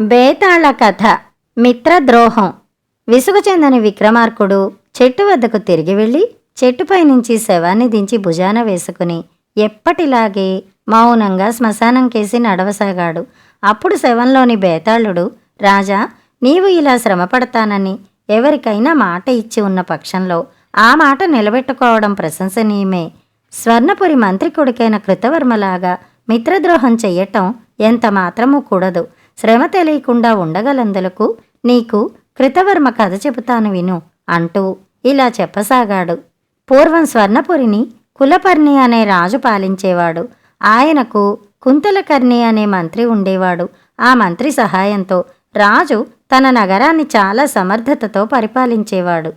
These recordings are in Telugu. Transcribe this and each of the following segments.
బేతాళ కథ మిత్రద్రోహం. విసుగు చెందని విక్రమార్కుడు చెట్టు వద్దకు తిరిగి వెళ్ళి చెట్టుపై నుంచి శవాన్ని దించి భుజాన వేసుకుని ఎప్పటిలాగే మౌనంగా శ్మశానం కేసి నడవసాగాడు. అప్పుడు శవంలోని బేతాళుడు రాజా నీవు ఇలా శ్రమపడతానని ఎవరికైనా మాట ఇచ్చి ఉన్న పక్షంలో ఆ మాట నిలబెట్టుకోవడం ప్రశంసనీయమే. స్వర్ణపురి మంత్రి కొడుకైన కృతవర్మలాగా మిత్రద్రోహం చెయ్యటం ఎంత మాత్రమూ కూడదు. శ్రమ తెలియకుండా ఉండగలందులకు నీకు కృతవర్మ కథ చెబుతాను విను అంటూ ఇలా చెప్పసాగాడు. పూర్వం స్వర్ణపురిని కులపర్ణి అనే రాజు పాలించేవాడు. ఆయనకు కుంతలకర్ణి అనే మంత్రి ఉండేవాడు. ఆ మంత్రి సహాయంతో రాజు తన నగరాన్ని చాలా సమర్థతతో పరిపాలించేవాడు.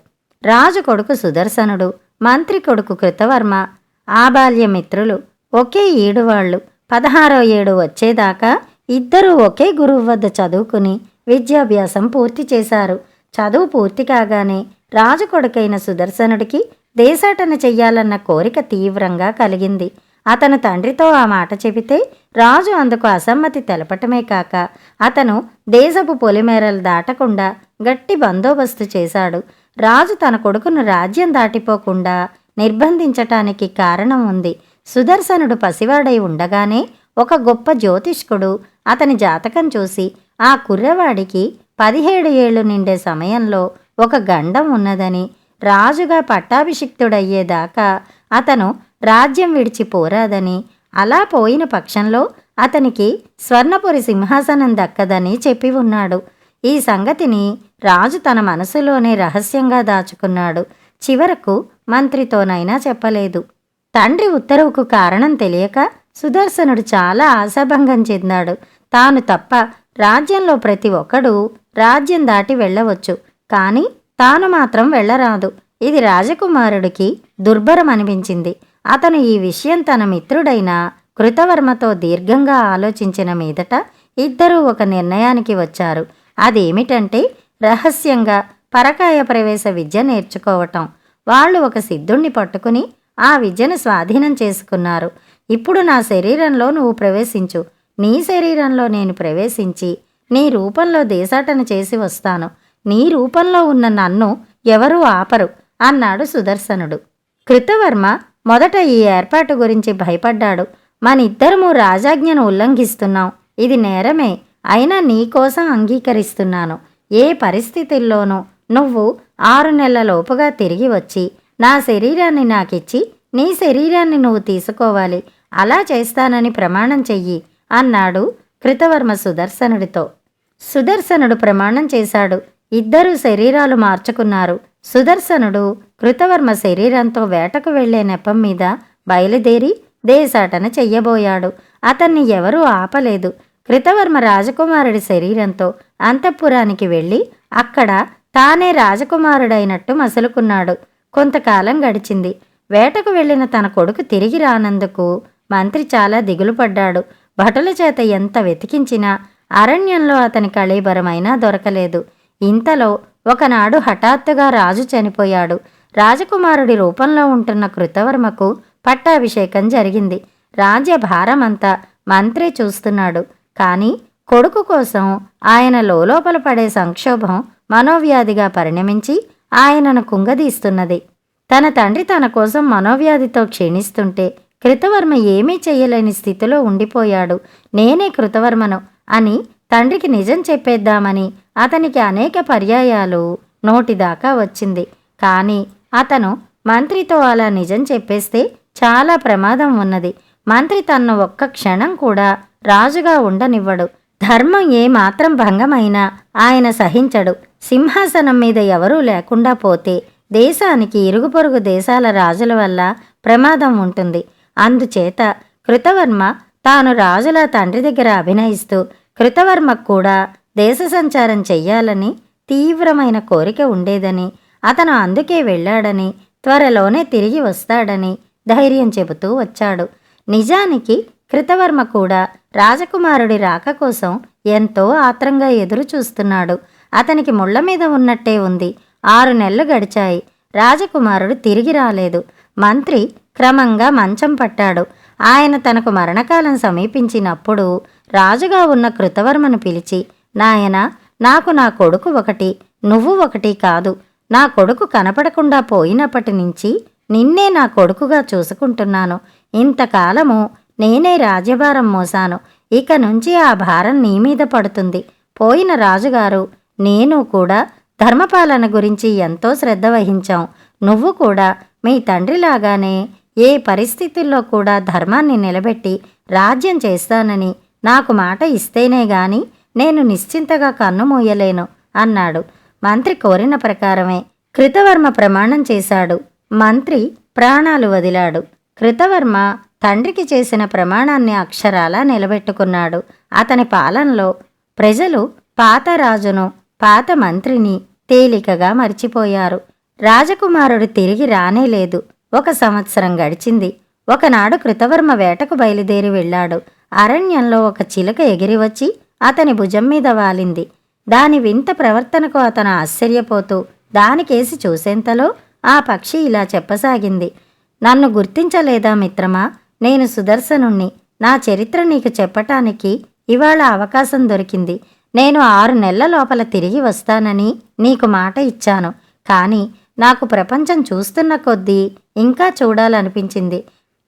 రాజు కొడుకు సుదర్శనుడు మంత్రి కొడుకు కృతవర్మ ఆబాల్య మిత్రులు ఒకే ఈడువాళ్ళు పదహారో ఏడు వచ్చేదాకా ఇద్దరూ ఒకే గురువు వద్ద చదువుకుని విద్యాభ్యాసం పూర్తి చేశారు. చదువు పూర్తి కాగానే రాజు కొడుకైన సుదర్శనుడికి దేశాటన చెయ్యాలన్న కోరిక తీవ్రంగా కలిగింది. అతను తండ్రితో ఆ మాట చెబితే రాజు అందుకు అసమ్మతి తెలపటమే కాక అతను దేశపు పొలిమేరలు దాటకుండా గట్టి బందోబస్తు చేశాడు. రాజు తన కొడుకును రాజ్యం దాటిపోకుండా నిర్బంధించటానికి కారణం ఉంది. సుదర్శనుడు పసివాడై ఉండగానే ఒక గొప్ప జ్యోతిష్కుడు. అతని జాతకం చూసి ఆ కుర్రవాడికి పదిహేడు ఏళ్ళు నిండే సమయంలో ఒక గండం ఉన్నదని రాజుగా పట్టాభిషిక్తుడయ్యేదాకా అతను రాజ్యం విడిచి పోరాదని అలా పోయిన పక్షంలో అతనికి స్వర్ణపురి సింహాసనం దక్కదని చెప్పి ఉన్నాడు. ఈ సంగతిని రాజు తన మనసులోనే రహస్యంగా దాచుకున్నాడు. చివరకు మంత్రితోనైనా చెప్పలేదు. తండ్రి ఉత్తర్వుకు కారణం తెలియక సుదర్శనుడు చాలా ఆశాభంగం చెందాడు. తాను తప్ప రాజ్యంలో ప్రతి ఒక్కడూ రాజ్యం దాటి వెళ్ళవచ్చు. కానీ తాను మాత్రం వెళ్ళరాదు. ఇది రాజకుమారుడికి దుర్భరం అనిపించింది అతను ఈ విషయం తన మిత్రుడైన కృతవర్మతో దీర్ఘంగా ఆలోచించిన మీదట ఇద్దరూ ఒక నిర్ణయానికి వచ్చారు. అదేమిటంటే రహస్యంగా పరకాయ ప్రవేశ విద్య నేర్చుకోవటం. వాళ్ళు ఒక సిద్ధుణ్ణి పట్టుకుని ఆ విద్యను స్వాధీనం చేసుకున్నారు. ఇప్పుడు నా శరీరంలో నువ్వు ప్రవేశించు. నీ శరీరంలో నేను ప్రవేశించి నీ రూపంలో దేశాటన చేసి వస్తాను. నీ రూపంలో ఉన్న నన్ను ఎవరూ ఆపరు అన్నాడు సుదర్శనుడు. కృతవర్మ మొదట ఈ ఏర్పాటు గురించి భయపడ్డాడు. మనిద్దరము రాజాజ్ఞను ఉల్లంఘిస్తున్నాం. ఇది నేరమే. అయినా నీకోసం అంగీకరిస్తున్నాను. ఏ పరిస్థితుల్లోనూ నువ్వు ఆరు నెలలలోపుగా తిరిగి వచ్చి నా శరీరాన్ని నాకిచ్చి నీ శరీరాన్ని నువ్వు తీసుకోవాలి. అలా చేస్తానని ప్రమాణం చెయ్యి అన్నాడు కృతవర్మ సుదర్శనుడితో. సుదర్శనుడు ప్రమాణం చేశాడు. ఇద్దరూ శరీరాలు మార్చుకున్నారు. సుదర్శనుడు కృతవర్మ శరీరంతో వేటకు వెళ్ళే నెపం మీద బయలుదేరి దేశాటన చెయ్యబోయాడు. అతన్ని ఎవరూ ఆపలేదు. కృతవర్మ రాజకుమారుడి శరీరంతో అంతఃపురానికి వెళ్ళి అక్కడ తానే రాజకుమారుడైనట్టు మసులుకున్నాడు. కొంతకాలం గడిచింది. వేటకు వెళ్ళిన తన కొడుకు తిరిగి రానందుకు మంత్రి చాలా దిగులు పడ్డాడు. భటుల చేత ఎంత వెతికించినా అరణ్యంలో అతని కళీబరమైనా దొరకలేదు. ఇంతలో ఒకనాడు హఠాత్తుగా రాజు చనిపోయాడు. రాజకుమారుడి రూపంలో ఉంటున్న కృతవర్మకు పట్టాభిషేకం జరిగింది. రాజ్య భారమంతా మంత్రి చూస్తున్నాడు. కానీ కొడుకు కోసం ఆయన లోపల పడే సంక్షోభం మనోవ్యాధిగా పరిణమించి ఆయనను కుంగదీస్తున్నది. తన తండ్రి తన కోసం మనోవ్యాధితో క్షీణిస్తుంటే కృతవర్మ ఏమీ చేయలేని స్థితిలో ఉండిపోయాడు. నేనే కృతవర్మను అని తండ్రికి నిజం చెప్పేద్దామని అతనికి అనేక పర్యాయాలు నోటిదాకా వచ్చింది. కానీ అతను మంత్రితో అలా నిజం చెప్పేస్తే చాలా ప్రమాదం ఉన్నది. మంత్రి తన్ను ఒక్క క్షణం కూడా రాజుగా ఉండనివ్వడు. ధర్మం ఏ మాత్రం భంగమైనా ఆయన సహించడు. సింహాసనం మీద ఎవరూ లేకుండా పోతే దేశానికి ఇరుగు పొరుగు దేశాల రాజుల వల్ల ప్రమాదం ఉంటుంది. అందుచేత కృతవర్మ తాను రాజుల తండ్రి దగ్గర అభినయిస్తూ కృతవర్మకు కూడా దేశ సంచారం చెయ్యాలని తీవ్రమైన కోరిక ఉండేదని అతను అందుకే వెళ్ళాడని త్వరలోనే తిరిగి వస్తాడని ధైర్యం చెబుతూ వచ్చాడు. నిజానికి కృతవర్మ కూడా రాజకుమారుడి రాక కోసం ఎంతో ఆత్రంగా ఎదురు చూస్తున్నాడు. అతనికి ముళ్ళ మీద ఉన్నట్టే ఉంది. ఆరు నెలలు గడిచాయి. రాజకుమారుడు తిరిగి రాలేదు. మంత్రి క్రమంగా మంచం పట్టాడు. ఆయన తనకు మరణకాలం సమీపించినప్పుడు రాజుగా ఉన్న కృతవర్మను పిలిచి నాయన నాకు నా కొడుకు ఒకటి నువ్వు ఒకటి కాదు. నా కొడుకు కనపడకుండా పోయినప్పటి నుంచి నిన్నే నా కొడుకుగా చూసుకుంటున్నాను. ఇంతకాలము నేనే రాజ్యభారం మోసాను ఇక నుంచి ఆ భారం నీ మీద పడుతుంది. పోయిన రాజుగారు నేను కూడా ధర్మపాలన గురించి ఎంతో శ్రద్ధ వహించాం. నువ్వు కూడా మీ తండ్రిలాగానే ఏ పరిస్థితుల్లో కూడా ధర్మాన్ని నిలబెట్టి రాజ్యం చేస్తానని నాకు మాట ఇస్తేనే గాని నేను నిశ్చింతగా కన్ను మూయలేను అన్నాడు. మంత్రి కోరిన ప్రకారమే కృతవర్మ ప్రమాణం చేశాడు. మంత్రి ప్రాణాలు వదిలాడు. కృతవర్మ తండ్రికి చేసిన ప్రమాణాన్ని అక్షరాలా నిలబెట్టుకున్నాడు. అతని పాలనలో ప్రజలు పాత రాజును పాత మంత్రిని తేలికగా మర్చిపోయారు. రాజకుమారుడు తిరిగి రానేలేదు. ఒక సంవత్సరం గడిచింది. ఒకనాడు కృతవర్మ వేటకు బయలుదేరి వెళ్ళాడు. అరణ్యంలో ఒక చిలుక ఎగిరి వచ్చి అతని భుజం మీద వాలింది. దాని వింత ప్రవర్తనకు అతను ఆశ్చర్యపోతూ దానికేసి చూసేంతలో? ఆ పక్షి ఇలా చెప్పసాగింది. నన్ను గుర్తించలేదా మిత్రమా? నేను సుదర్శనుణ్ణి. నా చరిత్ర నీకు చెప్పటానికి ఇవాళ అవకాశం దొరికింది. నేను ఆరు నెలల లోపల తిరిగి వస్తానని నీకు మాట ఇచ్చాను. కానీ నాకు ప్రపంచం చూస్తున్న కొద్దీ ఇంకా చూడాలనిపించింది.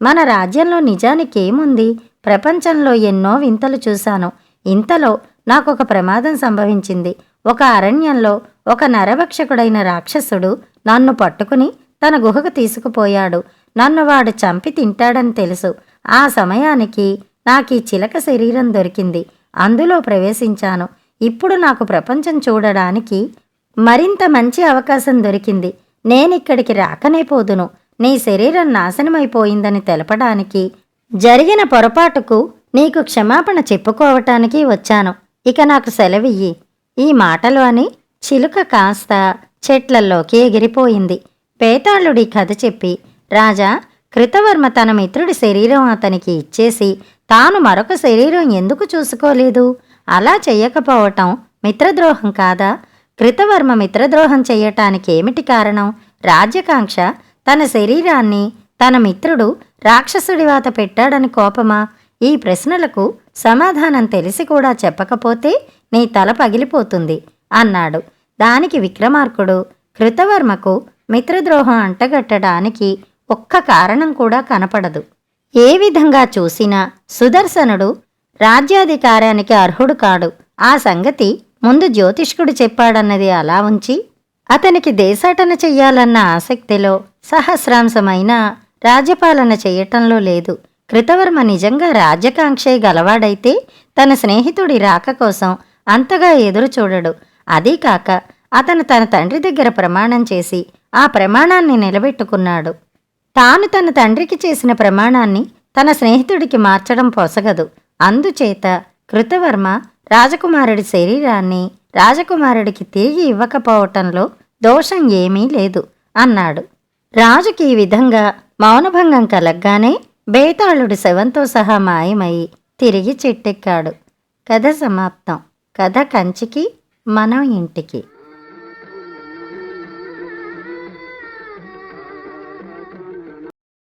మన రాజ్యంలో నిజానికి ఏముంది ప్రపంచంలో ఎన్నో వింతలు చూశాను. ఇంతలో నాకొక ప్రమాదం సంభవించింది. ఒక అరణ్యంలో ఒక నరభక్షకుడైన రాక్షసుడు నన్ను పట్టుకుని తన గుహకు తీసుకుపోయాడు. నన్ను వాడు చంపి తింటాడని తెలుసు. ఆ సమయానికి నాకు ఈ చిలక శరీరం దొరికింది. అందులో ప్రవేశించాను. ఇప్పుడు నాకు ప్రపంచం చూడడానికి మరింత మంచి అవకాశం దొరికింది. నేనిక్కడికి రాకనే పోదును. నీ శరీరం నాశనమైపోయిందని తెలపడానికి జరిగిన పొరపాటుకు నీకు క్షమాపణ చెప్పుకోవటానికి వచ్చాను. ఇక నాకు సెలవియ్యి. ఈ మాటలు అని చిలుక కాస్త చెట్లల్లోకి ఎగిరిపోయింది. పేతాళుడి కథ చెప్పి రాజా కృతవర్మ తన మిత్రుడి శరీరం అతనికి ఇచ్చేసి తాను మరొక శరీరం ఎందుకు చూసుకోలేదు? అలా చెయ్యకపోవటం మిత్రద్రోహం కాదా? కృతవర్మ మిత్రద్రోహం చెయ్యటానికి ఏమిటి కారణం? రాజ్యకాంక్ష తన శరీరాన్ని తన మిత్రుడు రాక్షసుడి వాత పెట్టాడని కోపమా? ఈ ప్రశ్నలకు సమాధానం తెలిసి కూడా చెప్పకపోతే నీ తల పగిలిపోతుంది అన్నాడు. దానికి విక్రమార్కుడు కృతవర్మకు మిత్రద్రోహం అంటగట్టడానికి ఒక్క కారణం కూడా కనపడదు. ఏ విధంగా చూసినా సుదర్శనుడు రాజ్యాధికారానికి అర్హుడు కాడు. ఆ సంగతి ముందు జ్యోతిష్కుడు చెప్పాడన్నది అలా ఉంచి అతనికి దేశాటన చెయ్యాలన్న ఆసక్తిలో సహస్రాంశమైన రాజ్యపాలన చేయటంలో లేదు. కృతవర్మ నిజంగా రాజ్యకాంక్షే గలవాడైతే తన స్నేహితుడి రాక కోసం అంతగా ఎదురు చూడడు అదీ కాక అతను తన తండ్రి దగ్గర ప్రమాణం చేసి ఆ ప్రమాణాన్ని నిలబెట్టుకున్నాడు. తాను తన తండ్రికి చేసిన ప్రమాణాన్ని తన స్నేహితుడికి మార్చడం పొసగదు. అందుచేత కృతవర్మ రాజకుమారుడి శరీరాన్ని రాజకుమారుడికి తిరిగి ఇవ్వకపోవటంలో దోషం ఏమీ లేదు అన్నాడు. రాజుకి ఈ విధంగా మౌనభంగం కలగ్గానే బేతాళుడు శవంతో సహా మాయమై తిరిగి చెట్టెక్కాడు. కథ సమాప్తం. కథ కంచికి మనం ఇంటికి.